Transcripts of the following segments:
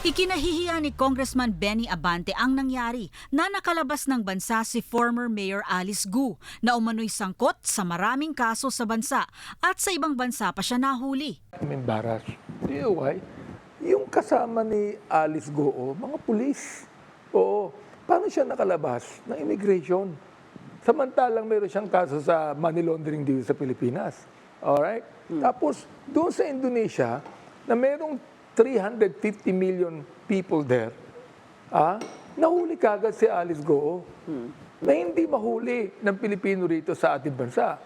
Ikinahihiya ni Congressman Benny Abante ang nangyari na nakalabas ng bansa si former Mayor Alice Gu na umano'y sangkot sa maraming kaso sa bansa at sa ibang bansa pa siya nahuli. I'm embarrassed. Do you know why? Yung kasama ni Alice Goo, mga pulis. Oo. Paano siya nakalabas ng immigration? Samantalang meron siyang kaso sa money laundering dito sa Pilipinas. Alright? Tapos, doon sa Indonesia, na merong 350 million people there, ah, nahuli kagad si Alice Goo. Na hindi mahuli ng Pilipino rito sa ating bansa.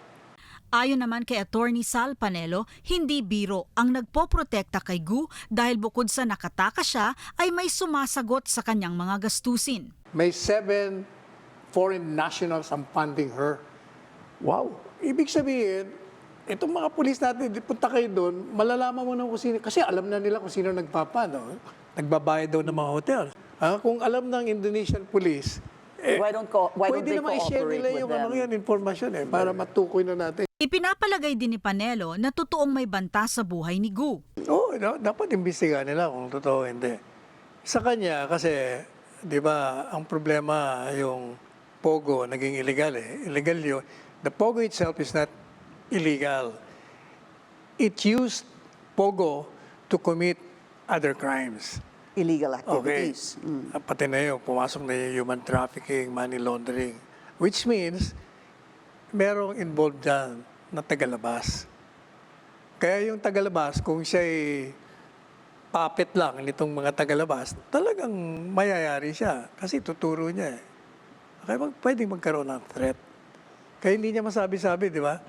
Ayon naman kay Attorney Sal Panelo, hindi biro ang nagpoprotekta kay Gu dahil bukod sa nakataka siya ay may sumasagot sa kanyang mga gastusin. May seven foreign nationals ang funding her. Wow! Ibig sabihin, itong mga pulis natin, di punta kayo doon, malalaman mo na kung sino, kasi alam na nila kung sino nagpapa, no? Nagbabayad daw ng mga hotel. Ah, kung alam ng Indonesian police, eh, Why don't co- why don't pwede they naman i-share nila yung them? ano yan, informasyon eh, para matukoy na natin. Ipinapalagay din ni Panelo na totoong may banta sa buhay ni Gu. Oo, no, dapat imbestigahan nila kung totoo hindi. Sa kanya, kasi, di ba, ang problema yung Pogo naging illegal eh. Illegal yun. The Pogo itself is not illegal. It used Pogo to commit other crimes. Illegal Okay. activities. Ah, Pati na yun, pumasok na yung human trafficking, money laundering. Which means, merong involved dyan na tagalabas. Kaya yung tagalabas, kung siya'y puppet lang nitong mga tagalabas, talagang mayayari siya. Kasi tuturo niya eh. Kaya mag, pwedeng magkaroon ng threat. Kaya hindi niya masabi-sabi, di ba?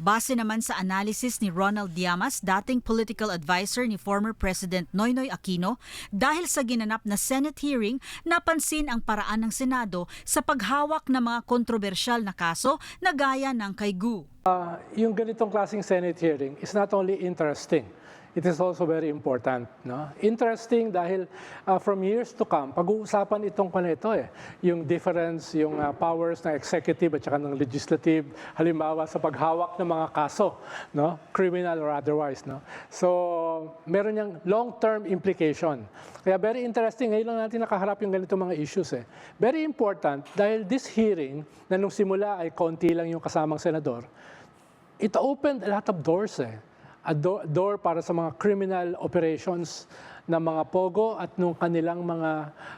Base naman sa analysis ni Ronald Diamas, dating political advisor ni former President Noynoy Aquino, dahil sa ginanap na Senate hearing, napansin ang paraan ng Senado sa paghawak ng mga kontrobersyal na kaso na gaya ng kay Gu. Uh, yung ganitong klaseng Senate hearing is not only interesting, it is also very important. No? Interesting dahil uh, from years to come, pag-uusapan itong kanito eh, yung difference, yung uh, powers ng executive at saka ng legislative, halimbawa sa paghawak ng mga kaso, no? criminal or otherwise. No? So, meron niyang long-term implication. Kaya very interesting, ngayon lang natin nakaharap yung ganitong mga issues. Eh. Very important dahil this hearing, na nung simula ay konti lang yung kasamang senador, it opened a lot of doors eh. A do- door para sa mga criminal operations ng mga pogo at nung kanilang mga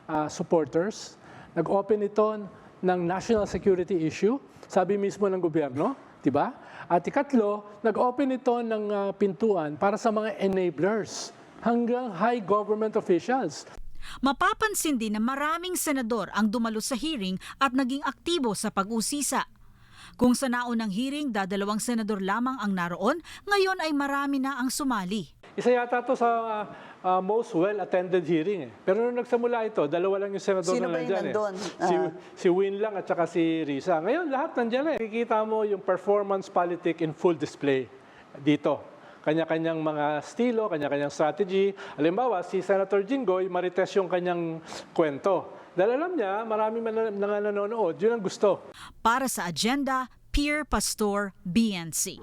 ah, supporters. Nag-open ito ng national security issue, sabi mismo ng gobyerno, di ba? At ikatlo, nag-open ito ng ah, pintuan para sa mga enablers hanggang high government officials. Mapapansin din na maraming senador ang dumalo sa hearing at naging aktibo sa pag-usisa. Kung sa naunang hearing, dadalawang senador lamang ang naroon, ngayon ay marami na ang sumali. Isa yata to sa ah, most well-attended hearing. Eh. Pero nung nagsamula ito, dalawa lang yung senador Sino na ba yung nandyan. nandun? Eh. Si, Ah. si Win lang at saka si Risa. Ngayon, lahat nandyan eh. Kikita mo yung performance politic in full display dito. Kanya-kanyang mga estilo, kanya-kanyang strategy. Halimbawa, si Senator Jinggoy, marites yung kanyang kwento. Dahil alam niya, marami man na nanonood, yun ang gusto. Para sa agenda, Pierre Pastor, BNC.